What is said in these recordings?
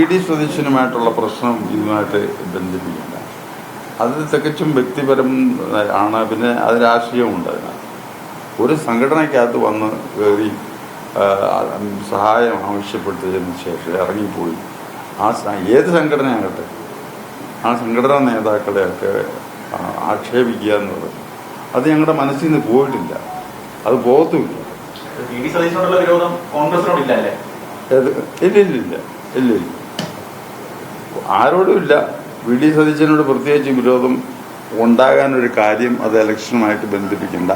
E D സതീശനുമായിട്ടുള്ള പ്രശ്നം ഇതുമായിട്ട് ബന്ധിപ്പിക്കില്ല അത് തികച്ചും വ്യക്തിപരം ആണ്. പിന്നെ അത് രാഷ്ട്രീയമുണ്ട് അതിനകത്ത്. ഒരു സംഘടനയ്ക്കകത്ത് വന്ന് കയറി സഹായം ആവശ്യപ്പെട്ടതിന് ശേഷം ഇറങ്ങിപ്പോയി. ആ ഏത് സംഘടനയാകട്ടെ ആ സംഘടനാ നേതാക്കളെയൊക്കെ ആക്ഷേപിക്കുക ആക്ഷേപിക്കുക എന്നുള്ളത് അത് ഞങ്ങളുടെ മനസ്സിൽ നിന്ന് പോയിട്ടില്ല. അത് പോകത്തുമില്ല. ഇല്ലില്ലില്ല ഡി സതീശനോടുള്ള വിരോധം കോൺഗ്രസിനോടില്ല അല്ലേ ഏത് ഇല്ല ഇല്ല ഇല്ല ഇല്ല ഇല്ല ആരോടും ഇല്ല. വി ഡി സതീശനോട് പ്രത്യേകിച്ച് വിരോധം ഉണ്ടാകാനൊരു കാര്യം അത് ഇലക്ഷനുമായിട്ട് ബന്ധിപ്പിക്കേണ്ട.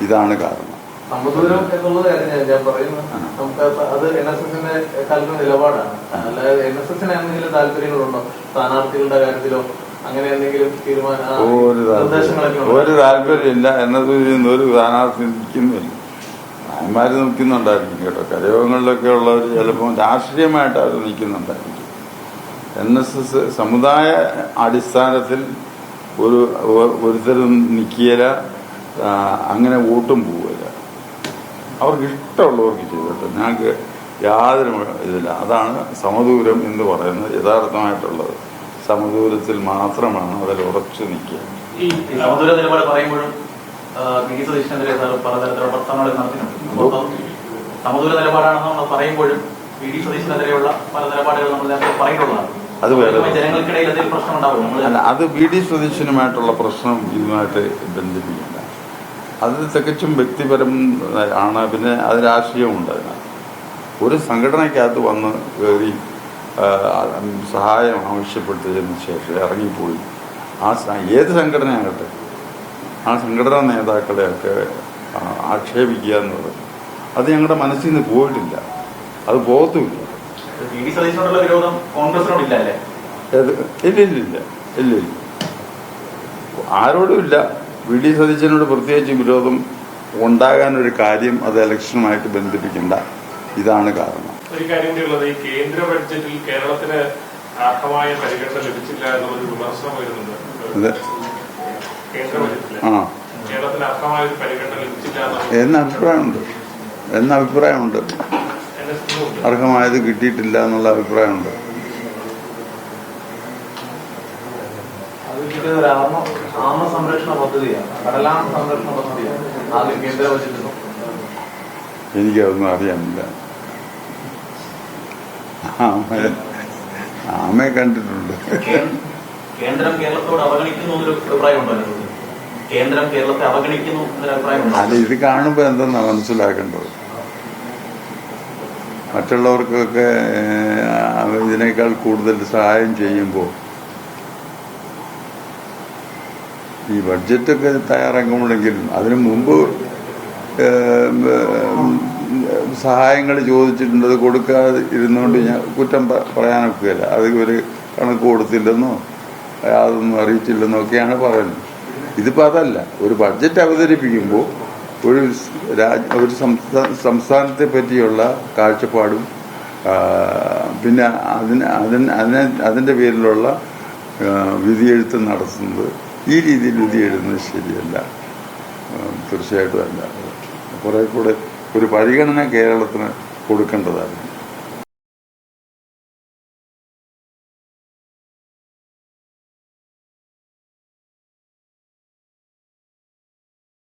ഇതാണ് കാരണം. സമദൂരം എന്നുള്ളത് ഞാൻ- പറയുന്നത് നമുക്ക് അത് എൻ എസ് എസിന്റെ കാലത്തെ നിലപാടാണ്. അല്ലാതെ എൻ എസ് എസിന് എന്തെങ്കിലും താല്പര്യങ്ങളുണ്ടോ? സ്ഥാനാർത്ഥികളുടെ കാര്യത്തിലോ അങ്ങനെ എന്തെങ്കിലും തീരുമാനം താല്പര്യമില്ല. എന്നത് ഒരു സ്ഥാനാർത്ഥി നിൽക്കുന്നില്ല നായന്മാർ നിൽക്കുന്നുണ്ടായിരിക്കും കേട്ടോ. കരയോഗങ്ങളിലൊക്കെ ഉള്ളവർ ചിലപ്പോൾ രാഷ്ട്രീയമായിട്ട് അവർ നിൽക്കുന്നുണ്ടായിരിക്കും. എൻ എസ് എസ് സമുദായ അടിസ്ഥാനത്തിൽ ഒരു ഒരുത്തരും നിൽക്കിയല അങ്ങനെ വോട്ടും പോവില്ല അവർക്ക് ഇഷ്ടമുള്ളവർക്ക് ചെയ്തിട്ട്. ഞങ്ങൾക്ക് യാതൊരു ഇതില്ല. അതാണ് സമദൂരം എന്ന് പറയുന്നത് യഥാർത്ഥമായിട്ടുള്ളത്. സമദൂരത്തിൽ മാത്രമാണ് അതിൽ ഉറച്ചു നിൽക്കുക. ഈ സമദൂര നിലപാട് പറയുമ്പോഴും സതീശനെതിരെ സാർ പലതരത്തിലുള്ള പ്രസ്താവനകൾ നടത്തുന്നുണ്ട് സമദൂര നിലപാടാണെന്ന് നമ്മൾ പറയുമ്പോഴും വി ഡി സതീശനെതിരെയുള്ള പല നിലപാടുകൾ നമ്മൾ നേരത്തെ പറയുന്നുള്ളതാണ്. അത് വേറെ. അല്ല അത് വി ഡി സതീശനുമായിട്ടുള്ള പ്രശ്നം ഇതുമായിട്ട് ബന്ധിപ്പിക്കില്ല അത് തികച്ചും വ്യക്തിപരം ആണ്. പിന്നെ അത് രാഷ്ട്രീയമുണ്ട് അതിനകത്ത്. ഒരു സംഘടനയ്ക്കകത്ത് വന്ന് കയറി സഹായം ആവശ്യപ്പെട്ടതിന് ശേഷം ഇറങ്ങിപ്പോയി. ആ ഏത് സംഘടനയാകട്ടെ ആ സംഘടനാ നേതാക്കളെയൊക്കെ ആക്ഷേപിക്കുക എന്നുള്ളത് അത് ഞങ്ങളുടെ മനസ്സിൽ നിന്ന് പോയിട്ടില്ല. അത് പോകത്തുമില്ല. വി ഇല്ലില്ല? ആരോടും ഇല്ല. വി ഡി സതീശനോട് പ്രത്യേകിച്ച് വിരോധം ഉണ്ടാകാനൊരു കാര്യം അത് ഇലക്ഷനുമായിട്ട് ബന്ധിപ്പിക്കേണ്ട. ഇതാണ് കാരണം. ഒരു കാര്യം കൂടിയുള്ളത് ഈ കേന്ദ്ര ബഡ്ജറ്റിൽ കേരളത്തിന് അർഹമായ പരിഗണന ലഭിച്ചില്ല എന്നൊരു വിമർശനം വരുന്നുണ്ട്. കേന്ദ്ര ബഡ്ജറ്റിൽ ആ. കേരളത്തിന് അർഹമായ ഒരു പരിഗണന ലഭിച്ചില്ല എന്ന അഭിപ്രായമുണ്ട്. എന്ന അഭിപ്രായമുണ്ട്. അർഹമായത് കിട്ടിയിട്ടില്ല എന്നുള്ള അഭിപ്രായമുണ്ട്. എനിക്കതൊന്നും അറിയാനില്ല. ആമയെ കണ്ടിട്ടുണ്ട്. കേന്ദ്രം കേരളത്തോട് അവഗണിക്കുന്നു എന്നൊരു അഭിപ്രായമുണ്ടോ കേന്ദ്രം കേരളത്തെ അവഗണിക്കുന്നു എന്നൊരു അഭിപ്രായമുണ്ടോ? അല്ല ഇത് കാണുമ്പോൾ എന്തെന്നാ മനസ്സിലാക്കേണ്ടത്? മറ്റുള്ളവർക്കൊക്കെ ഇതിനേക്കാൾ കൂടുതൽ സഹായം ചെയ്യുമ്പോൾ ഈ ബഡ്ജറ്റൊക്കെ തയ്യാറാക്കുമ്പോഴെങ്കിലും അതിനു മുമ്പ് സഹായങ്ങൾ ചോദിച്ചിട്ടുണ്ട് അത് കൊടുക്കാതെ ഇരുന്നുകൊണ്ട് ഞാൻ കുറ്റം പറയാനൊക്കെയല്ല അത് ഇവർ കണക്ക് കൊടുത്തില്ലെന്നോ അതൊന്നും അറിയിച്ചില്ലെന്നോ ഒക്കെയാണ് പറയുന്നത്. ഇതിപ്പോൾ അതല്ല. ഒരു ബഡ്ജറ്റ് അവതരിപ്പിക്കുമ്പോൾ ഒരു രാജ്യ രാജ് ഒരു സംസ്ഥാ സംസ്ഥാനത്തെ പറ്റിയുള്ള കാഴ്ചപ്പാടും പിന്നെ അതിന് അതിന് അതിനെ അതിന്റെ പേരിലുള്ള വിധിയെഴുത്ത് നടത്തുന്നത് ഈ രീതിയിൽ വിധി എഴുതുന്നത് ശരിയല്ല തീർച്ചയായിട്ടും അല്ല. കുറേ കൂടെ ഒരു പരിഗണന കേരളത്തിന് കൊടുക്കേണ്ടതാണ്